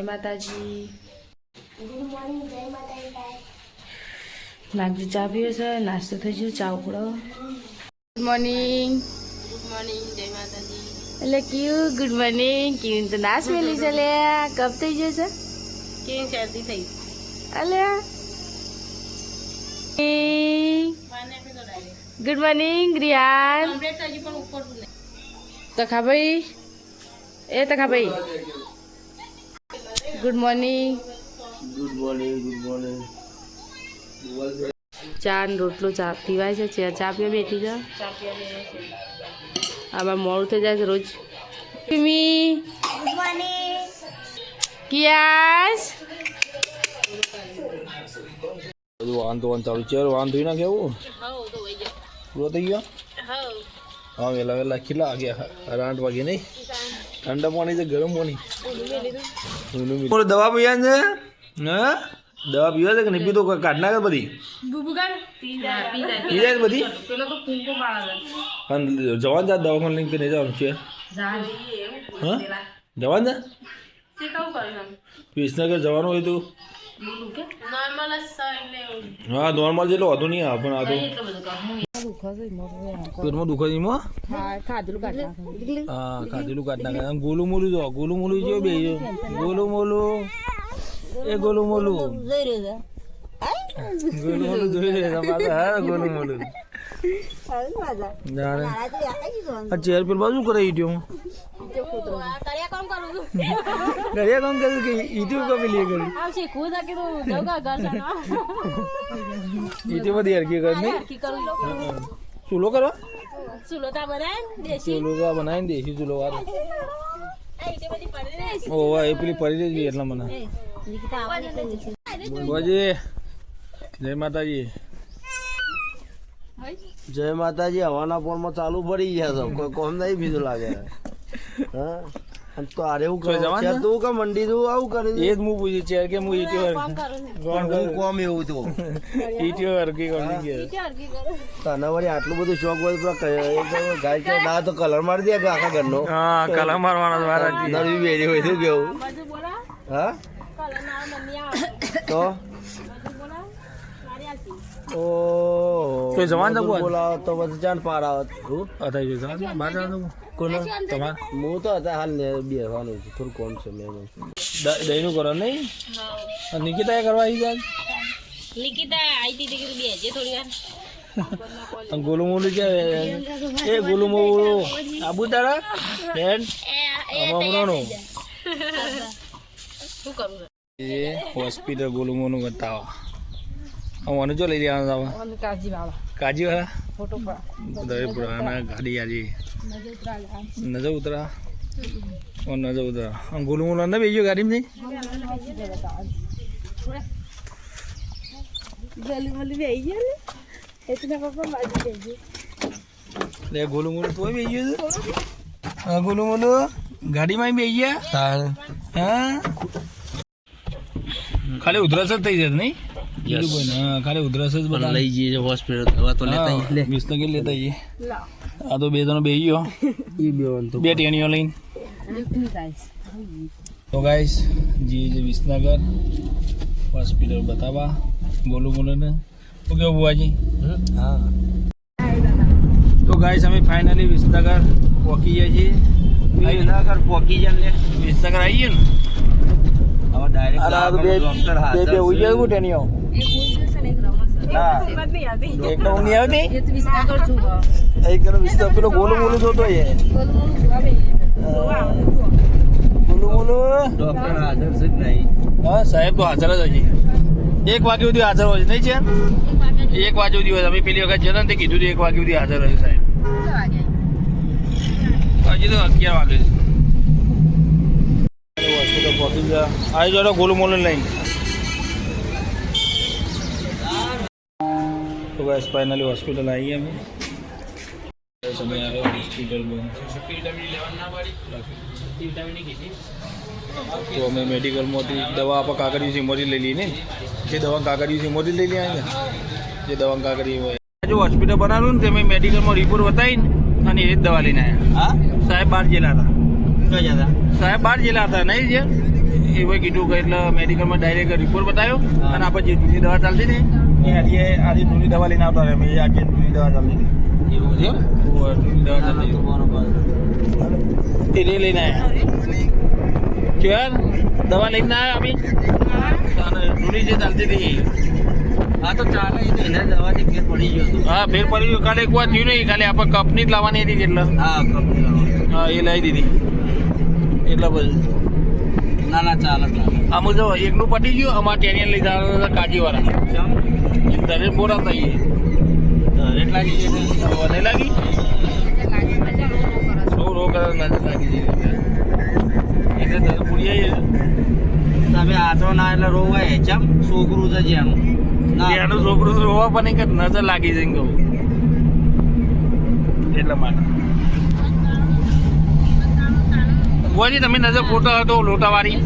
જય માતાજી. Good morning જય માતાજી નાગજી ચા પીવે છે? નાસ્તો થઈ ગયો ચા ઉકળો. ગુડ મોર્નિંગ ગુડ મોર્નિંગ જય માતાજી. એટલે ક્યુ ગુડ મોર્નિંગ ક્યુ તો નાશ મેલી છે લે. કપ થઈ ગયો છે? કેવી શરદી થઈ. અલે. Good morning Riyan Takhabhai. એ Takhabhai. Good morning good morning good morning ચા રોટલો ચા પીવાય છે. ચા ચા પીવા બેઠી છે. આમાં મોડું થઈ જાય છે રોજ. મી ગુડ મોર્નિંગ કિયાસ બધું વાંધો વાંધો ચાલુ ચેર વાંધો ના કેવું? પૂરો થઈ ગયો? હા વેલા વેલા કેટલા વાગ્યા આઠ વાગે નહીં? ઠંડા પાણી છે ગરમ પાણી. દવા પીવા છે? હા? દવા પીવા છે કે નહીં? પીતો કાઢ નાખે બધી? પી જાય બધી? પણ જવાન જા દવાખાને લઈને કે નહીં જવાનું છે? હા? જવાન જા? વિસનગર જવાનું હોય તો? હા નોર્મલ જેટલો વધુ નહીં આવે પણ આ તો પેટમાં દુખે છે એમાં? હા ખાધેલું કાઢ નાખે. ગોલું મોલું જો ગોલું મોલું જો બે જો. ગોલું મોલું એ ગોલું મોલું ગોલું મોલું જોઈ રહ્યા ગોલું મોલું ચેર પેલ બાજુ કરે ઈટ્યો ઘરે કામ કરે કે ઈટ્યો કમી લે કરી ઈટ્યો બધી હરકી કર ચૂલો કરવા ચૂલો તો બનાવીને દેશી. ચૂલો વાળો. ઓવા એ પેલી પડી રહી એટલા મને. બોજી જય માતાજી. જય માતાજી હવાના પોરમાં ચાલુ પડી ગયા છો કોઈ કોમ નહીં બીજું લાગે. હા? તો આરે હું જવાનું છે? તું કે મંડી તું આવું કરે એ જ હું પૂછ્યું છે કે હું ઈટ્યો હું કોમ એવું તો. ઈટ્યો હરકી કરી. ગયા તને વળી આટલું બધું શોખ હોય તો પેલા ગાય કે ના તો કલર મારી દે આખા ઘરનો. હા કલર મારવાનો મારા. નરવી બેરી હોય તો કેવું? હા? તો? ઓ કોઈ જવાન તો બોલાવો તો પછી જાણ પાર આવત હું જો જવાન બહાર જવાનું? કોને તમાર? હું તો હતા હાલ ને બેસવાનું છે. થોડું કોમ છે મેં દહીં નું કરો નહીં? નિકિતા એ કરવા આવી જાય અને ગોલું મોલું છે એ ગોલું મોલું આબુ તારા બેન અમારું એ હોસ્પિટલ ગોલું મોલું બતાવો. મને જો લઈ જવાનું કાજી વાળા દવે પુરાના ગાડી આજે. નજર ઉતરા. ઓ નજર ઉતરા. ગોલું મોલું અંદર ગયો ગાડીમાં નહીં લે ગોલું બેસી ગયો હા ગોલું ગાડીમાં બેસી ગયા? હા? ખાલી ઉધરસ જ થઈ જશે નહીં? બીજું કોઈ નહીં. હા ખાલી ઉધરસ જ બધા લઈ જઈએ હોસ્પિટલ દવા તો લેતા આવીએ. લે. વિસનગર લેતા આવીએ આ તો બે જણો બે ગયો તો બે ટેણીઓ લઈને. તો ગાઈસ. જી જે વિસનગર હોસ્પિટલ બતાવવા બોલું બોલું ને. શું કેવું બુવાજી? હા. તો ગાઈસ અમે ફાઇનલી વિસનગર પહોંચી જઈએ છીએ. વિસનગર પહોંચી જઈએ વિસનગર આવીએ ને? હવે ડાયરેક્ટ આ બે બે ઉઈ જાય ટેણીઓ? એક તો ઊંઘ આવતી એક પેલો ગોલું જોતો ગોલું ડોક્ટર હાજર છે જ નહીં. હા સાહેબ તો હાજર જ હજી. એક વાગે સુધી હાજર હોય છે નહીં છે? એક વાગે સુધી હોય અમે પેલી વખત જતા ને તે કીધું હતું એક વાગે સુધી હાજર હોય સાહેબ. હજી તો અગિયાર વાગે છે. આવી જાઓ ગોલું મોલું લઈને. તો બસ ફાઇનલી હોસ્પિટલ આવી અમે સમય આવ્યો હોસ્પિટલ તો અમે મેડિકલમાંથી દવા આપણે કાગળિયું મોટી લઈ લઈએ ને જે દવા કાગળિયું મોટી લઈ લઈએ ને જે દવા કાગળિયું હોય જો હોસ્પિટલ બનાવ્યું ને તે મેં મેડિકલમાં રિપોર્ટ બતાવીને અને એ જ દવા લઈને આવ્યા હા સાહેબ બાર જેલા હતા સાહેબ બાર જેલા હતા નહીં જે એ ભાઈ કીધું કે એટલે મેડિકલમાં ડાયરેક્ટ રિપોર્ટ બતાવ્યો અને આપણે જે જૂની દવા ચાલતી ને એ આજે આજે જૂની દવા લઈને આવતા રહ્યા મેં આજે જૂની દવા ચાલતી હતી. એવું છે ઓવે, દવા ચાલો હતી. લઈને આવ્યા દવા લઈને આવ્યા આપી અને જે ચાલતી હતી હા તો ચાલે એના દવાથી ફેર પડી ગયો હા ફેર પડી ગયું. કાલે એક વાર થયું નહીં. ખાલી આપણે કંપની જ લાવવાની હતી એટલે હા કંપની લાવવાની. હા એ લાવી દીધી. એટલે પછી. ના ના ચાલે આમ જો એકનું પટી ગયું અમારે ટેનિયન લઈ જવાના હતા કાજીવાળા એમ દરેક બોરા થઈએ. એટલા લાગી છે. નહીં લાગી? સો રો કરે નજર લાગી જઈ એટલે તને પૂરી આવી તમે આટો ના એટલે રોવાય. ચમ છોકરું છે જેનું. ના. એનું છોકરું રોવા પણ નહીં કે નજર લાગી જાય કહું. એટલા માટે. બોજી તમે નજર ફોટો હતો લોટાવાળી?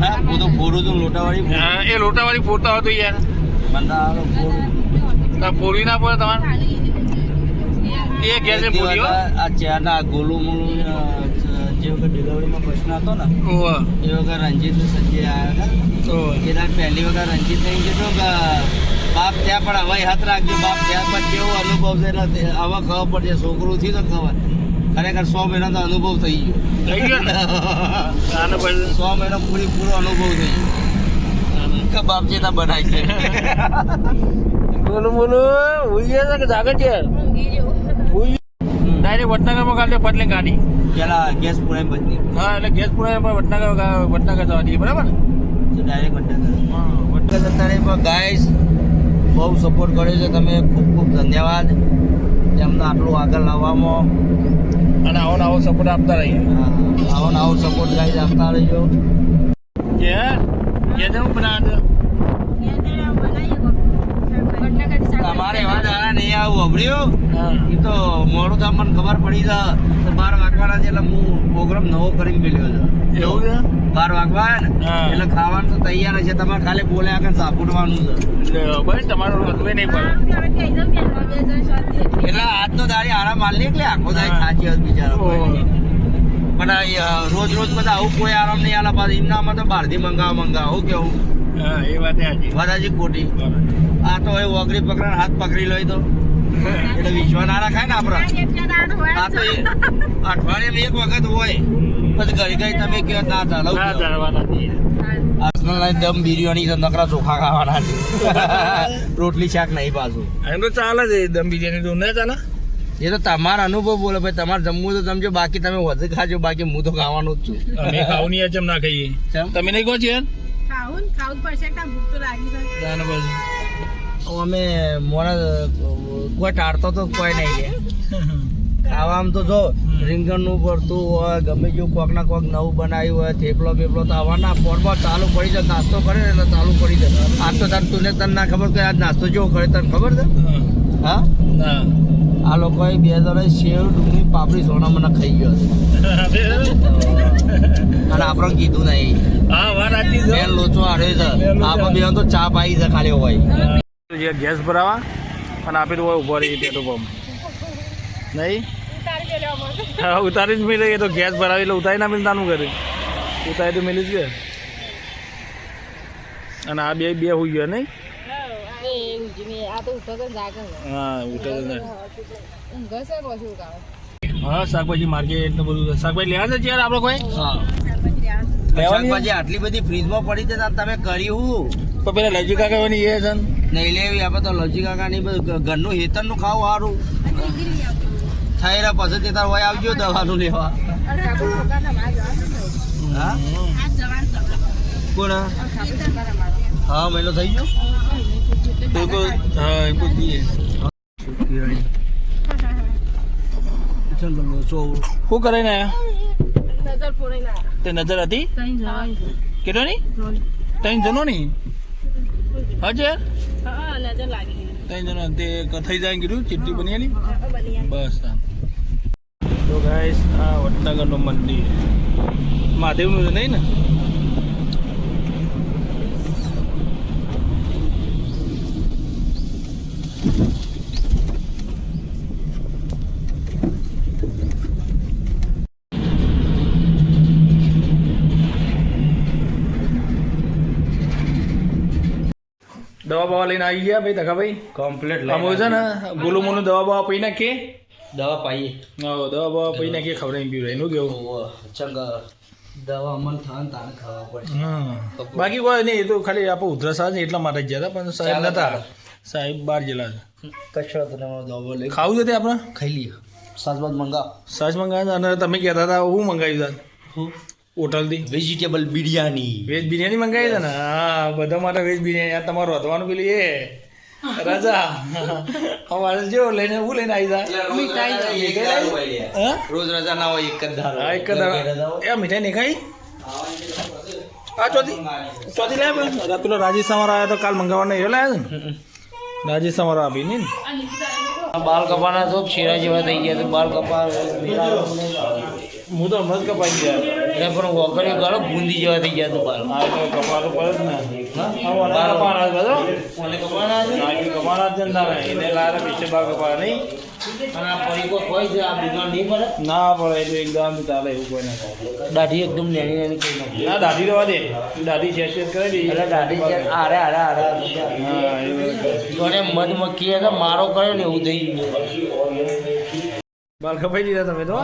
હા હું તો છું લોટાવાળી હા, એ લોટાવાળી ફોટો હતો યાર. તમે ફોડી ના પડે તમારે? એ ફોડી હો આ ચેરના ગોલું મોલું જે વખત ડિલિવરીમાં પ્રશ્ન હતો ને એ વખત રણજીત સંજય આવ્યા હતા. એ દાડ પહેલી વખત રણજીત કે બાપ ત્યાં પણ હવાઈ હાથ રાખજો. બાપ ત્યાં પણ કેવો અનુભવ છે હવે ખબર પડશે. છોકરું થી તો ખબર. ખરેખર સો મહિના તો અનુભવ થઈ થઈ ગયો ને? ગયો સો મહિનો પૂરી પૂરો અનુભવ થઈ ગયો. કે ના બનાય છે. બોલો બોલો ઉઈ ગયા છે કે જાગે છે ડાયરેક્ટ વટનગરમાં કાઢે પટલે ગાડી. પેલા ગેસ પુરાય બદલી હા એટલે ગેસ પૂરા વડનગર વડનગર જવા દઈએ બરાબર ને? તો ડાયરેક્ટ વડનગર. હા વડનગર અત્યારે પણ ગાઈસ બહુ સપોર્ટ કર્યો છે. તમે ખૂબ ખૂબ ધન્યવાદ. એમને આટલું આગળ લાવવામાં. અને આવો આવો સપોર્ટ આપતા રહીએ. આવો ને આવો સપોર્ટ ગાઈસ આપતા રહીજો. કે કે જવું બનાવ તમારે એવા દાડા નહીં આવું અભર્યું એ તો મોડું તો મને ખબર પડી જા તો બાર વાગવાના છે એટલે હું પ્રોગ્રામ નવો કરીને મેળ્યો છે. એવું છે? બાર વાગવા ને? એટલે ખાવાનું તો તૈયાર છે. તમારે ખાલી બોલ્યા આગળ સાપુડવાનું છે. એટલે ભાઈ તમારું રોતવે નહીં પડે એટલે આજનો દાડી આરામ માલ લે એટલે આખો દાડી સાચી હતી બિચારો પણ આ, રોજ રોજ બધા આવું કોઈ આરામ નહીં આલા પાછું. એમનામાં તો બહારથી મંગાવ મંગાવ. હું કેવું? હા એ વાત વરાજી ખોટી આ તો એ ઓગળી પકડા હાથ પકડી લો તો. એટલે વિશ્વાસ ના રાખાય ને આપડે આ તો અઠવાડિયે અઠવાડિયામાં એક વખત હોય. પછી ઘરે ઘડી તમે કહો ના ચાલો. ના ચાલવાના છીએ. દમ બિરયાની તો નકરા ચોખા ખાવાના છે. રોટલી શાક નહીં પાછું. એમ તો ચાલે છે દમ બિરયાની તો ના ચાલે. એ તો તમારા અનુભવ બોલો ભાઈ તમારે જમવું તો જમજો બાકી તમે વધુ ખાજો બાકી હું તો ખાવાનું જ છું. અમે ખાવું નહીં ચમ ના ખાઈએ. તમે નહીં કહો છો? યાર ખાવું ખાવું પડશે કે ભૂખ તો લાગી છે. તાને પછી હવે અમે મોડા કોઈ ટાળતો તો કોઈ નહીં ખાવામાં તો જો રીંગણનું ભરતું હોય ગમે જેવું કોક ના કોક નવું બનાવ્યું હોય થેપલો બેપલો તો આવવાના પોરમાં ચાલુ પડી જાય નાસ્તો કરે ને એટલે ચાલુ પડી જાય. આજ તો તને તું તને ના ખબર કે આજ નાસ્તો જેવો કરે તને ખબર છે? હા. આ લોકોએ બે હજાર સેવ ડુંગળી પાપડી સોના મને ખાઈ ગયો અને આપણે કીધું નહીં. તો ચા પાઈ છે ખાલી હોય. જે ગેસ ભરાવા અને આપી દો ઊભો રહી પેટ્રોલ પંપ. નહીં? ઉતારી જ મિલે એ તો ગેસ ભરાવી એટલે ઉતારી ના મિલતાનું કરે ઉતારી તો મિલી જ કે અને આ બે બે હોઈ ગયા નહીં? હા શાકભાજી માર્કેટ ને બધું. શાકભાજી લેવા છે યાર આપણે કોઈ? હા? શાકભાજી આટલી બધી ફ્રીજમાં પડી છે તમે કરી હું? તો પેલા લજી કાકાની એ છે નહીં લેવી આપણે તો લજી કાકા ની બધું ઘરનું હેતરનું ખાવું સારું. થઈ રહ્યા પછી તે તાર હોય આવજો દવાનું લેવા. હા? કોણ હા મહિનો થઈ ગયો? તો હા એ શું કરે ને? તે નજર હતી? કેટલો ની ત્રણ. જણો ની હા છે ત્રણ જણો. તે ક- થઈ જાય કીધું? ચિઠ્ઠી બની આલી બસ હા. તો ગાઈસ આ વડનગરનું મંદિર. મહાદેવનું છે નહીં ને? દવા બવા લઈને આવી ગયા ભાઈ તકા ભાઈ કમ્પ્લીટ અમે છે ને ગુલુ મોલું દવા બવા પી નાખીએ? દવા પાઈએ. હા દવા બવા પી નાખીએ ખવડાવી પીવું એનું કેવું? ચંગા દવા અમન થાન તાને ખાવા પડે. હા. બાકી કોઈ નહીં એ તો ખાલી આપણે ઉધરસ આવે એટલા માટે જ ગયા પણ સાહેબ નતા. સાહેબ બહાર જેલા કશો દવા લઈ ખાવું છે તે આપણે? ખાઈ લઈએ. સાસબાદ મંગાવ. સાસ મંગાવ્યા અને તમે કહેતા હતા હું મંગાવ્યું હતા હોટલથી વેજીટેબલ બિરયાની વેજ બિરયાની મંગાવી છે ને. હા બધા માટે વેજ બિરયાની આ તમારું વધવાનું પેલી એ. રાજા અમારે જેવો લઈને હું લઈને આવી જા. રોજ રજા ના હોય એક જ ધારો એક જ ધારો એ મીઠાઈ નહીં ખાઈ? આ ચોથી ચોથી લાવ્યા પેલો? રાજેશ સમારો આવ્યો તો કાલ મંગાવવાનો એ લાવ્યો ને? રાજેશ સમારો આપી ને? બાલ કપાના તો શેરા જેવા થઈ ગયા તો બાલ કપા હું તો હમણાં જ કપાઈ ગયા. એટલે પણ વગર ગાળો બુંદી જેવા થઈ ગયા તો બાર હા કપાતો પડે જ ને. હા? વાળા છે બધો હા તારે એને લારે પીછે બાર નહીં. અને આ પરીકો હોય છે? આ દુકાન નહીં પડે? ના પડે એ તો એકદમ ચાલે એવું કોઈ ના થાય દાઢી એકદમ નેની નેની કઈ નાખી. ના દાઢી રવા દે. દાઢી શેર શેર કરી દે એટલે દાઢી છે આરે આરે આરે. હા જોડે મારો કર્યો ને એવું થઈ ગયું. બાલ કપાઈ દીધા તમે તો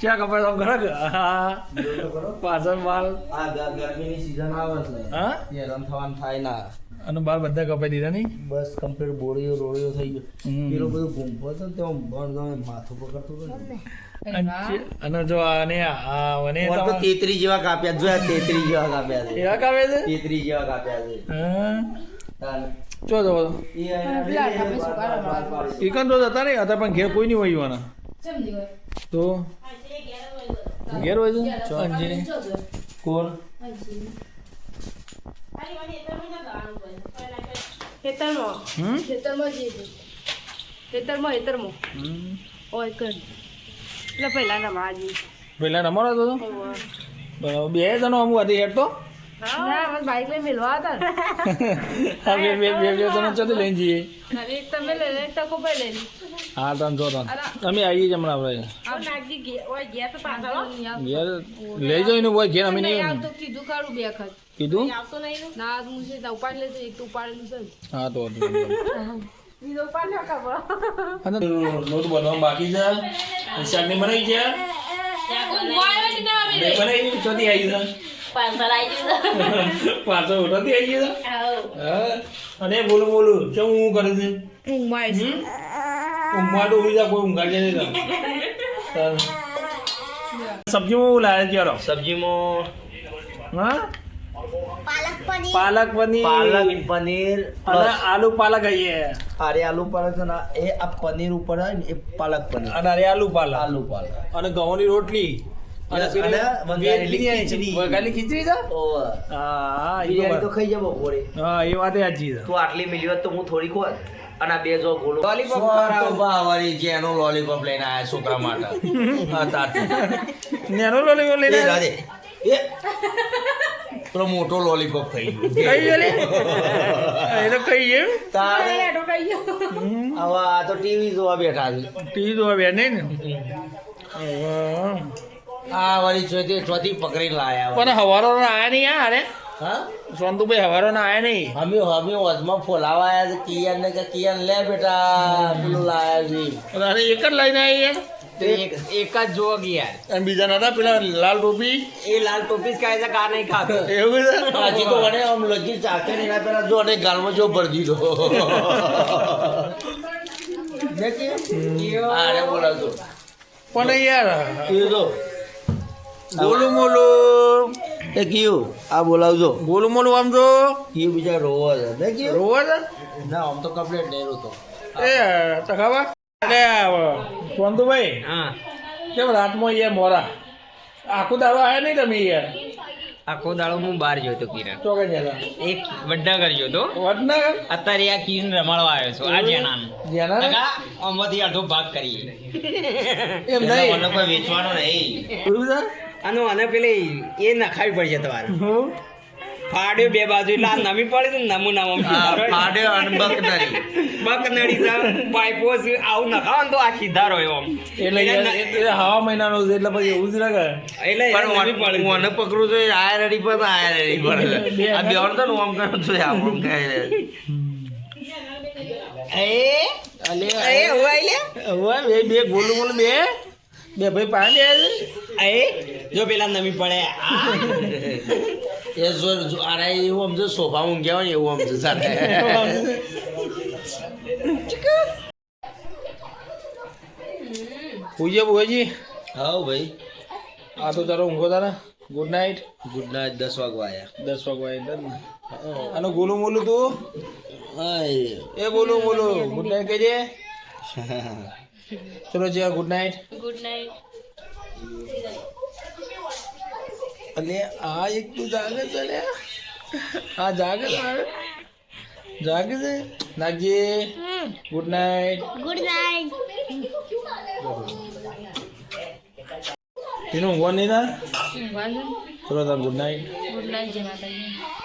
ક્યાં કપાય તમે ઘણા પાછળ બાલ આ ગરમીની સીઝન આવે છે. હા? હેરાન થવાનું થાય ના. અને બાલ બધા કપાઈ દીધા નહીં? બસ કમ્પ્લીટ બોળીઓ રોળીઓ થઈ ગયો. પેલો બધો ગુંફો હતો તેમાં બળ ગમે માથું પકડતું હતું અને અને જો આને આ મને તો તેત્રી જેવા કાપ્યા જો આ તેત્રી જેવા કાપ્યા છે. એવા કાપ્યા છે? તેત્રી જેવા કાપ્યા છે. હા. જો ઈ આયા એકન તો જતા નહીં હતા પણ ઘેર કોઈ નહીં હોય તો ઘેર હોય છે. ચો અંજીને કોણ ખેતરમાં. હમ? ખેતરમાં જઈએ ખેતરમાં ખેતરમાં. હમ. ઓય કર. એટલે પહેલા ના માજી પેલા રમવાનો તો? બરાબર. બે જણો અમુક હતી હેડ તો ના મને બાઈક લઈને મેલવા હતા ને હા બે બે બે બે જણો ચોથી લઈને જઈએ એક તમે લઈ લે એક ટકો ભાઈ લઈ લે હા તને જો તને અમે આવીએ જ હમણાં આપણે આવ નાગજી ગયા ઓય ગયા તો પાછળ ઘેર લઈ જઈને ઘેર અમે નહીં. આવતો કીધું કાઢું બે વખત કીધું ના હું છે ઉપાડ ઉપાડી લેજો એક તો ઉપાડેલું છે હા તો બીજો ઉપાડ ના ખબર લોટ બનવા બાકી છે શાકની બનાવી છે બનાવી ચોથી આવી છે પાછો ઓટોથી આવી છે અને બોલું બોલું ચમ હું કરે છે? ઊંઘમાં છે. ઊંઘમાં તો ઉડી જા કોઈ ઊંઘાડે નહીં સબ્જીમાં લાવે ક્યારો સબ્જીમાં હા? પાલક પનીર. પાલક પનીર. અને આલુ પાલક આઈએ અરે આલુ પાલક છે એ આ પનીર ઉપર એ પાલક પનીર. અને અરે આલુ પાલક. આલુ પાલક. અને ઘઉંની રોટલી. વઘારેલી ખીચડી. છે? હા એ બિરયાની તો તો ખાઈ જાય બપોરે. હા એ વાત સાચી છે. તું આટલી મિલી હોત તો હું થોડી ખોત અને બે જો ગોળો લોલીપોપ બાવારી છે એનો લોલીપોપ લઈને આયા છોકરા માટે? હા ને એનો લોલીપોપ લઈને એ પેલો મોટો લોલીપોપ ખાઈ ગયો. કઈ ગયો એ તો કઈ એમ? તારે હવે આ તો ટીવી જોવા બેઠા છે. ટીવી જોવા બે નહીં ને. આ વાળી ચોથી ચોથી પકડી લાયા પણ હવારો આયા નહીં યાર અરે હા? સોનતુભાઈ હવારો ના આયા નહીં? અમે અમે વચમાં ફોલાવાયા છે કિયાન ને કે કિયાન લે બેટા પેલું લાયા છે. અને એક જ લઈને આવી યાર? એક જ જોવા ગયા. અને બીજા નતા પેલા લાલ ટોપી? એ લાલ ટોપી જ ખાય છે કા નહીં ખાતો? એવું છે? હજી તો મને આમ લગી ચાકે ને ના પેલા જો અને ગાલમાં જો ભરી દીધો. અરે બોલાવજો. પણ યાર એ જો. ગોલું મોલું એ કયું આ બોલાવજો. ગોલું મોલું આમ જો. કયું બીજા રોવા છે. ને કયું? રોવા છે? ના આમ તો કમ્પ્લેટ નહીં રોતો એ તખાવા અરે સોનતુભાઈ હા. કેમ રાતમાં યાર મોરા? આખો દાડો આવ્યા નહીં તમે યાર? આખો દાડો હું બહાર ગયો હતો કિરણ. ચોકે જતા એક વડનગર ગયો હતો વડનગર? અત્યારે આ કિરણ રમાડવા આવ્યો છું. આ જેના જેના આમાંથી અડધો ભાગ કરીએ. એમ નહીં? વેચવાનો નહીં. આનો અને પેલી એ નખાવી પડશે તમારે. ફાડ્યો બે બાજુ એટલે આ નમી પડે ને નમૂનામાં ફાડ્યો. અનબકનરી બક નડી છે પાઇપો આવું નખાવો તો આ સીધા રહ્યો આમ એટલે હવા મહિનાનો છે એટલે પછી એવું જ લાગે. એટલે પણ નમી પડે હું મને પકડું છું આયા રેડી પર આયા રેડી પર આ બેવર તો આમ કરું છું આમ આમ કહે. અલે હવે બે બે ગોલું ગોલું બે. બે ભાઈ પાણી દે જો પેલા નમી પડે. એ જો જો આરે એવું સમજો સોફા ઊંઘ્યા હોય એવું સમજો સાથે પૂજ્ય ભુવાજી. હા ભાઈ. આ તો તારો ઊંઘો તારા. ગુડ નાઇટ ગુડ નાઇટ દસ વાગવા આયા. દસ વાગવા ને. અને ગોલું મોલું તું? આય. એ બોલું બોલું. ગુડ નાઇટ કહેજે. ચલો જી ગુડ નાઇટ. Good night. અને આ એક તું જાગે છે લે આ જાગે છે? જાગે છે? Nagji good night. Good night. એનું ઊંઘવા નહીં તાર ચલો ગુડ નાઇટ. ગુડ નાઇટ જય માતાજી.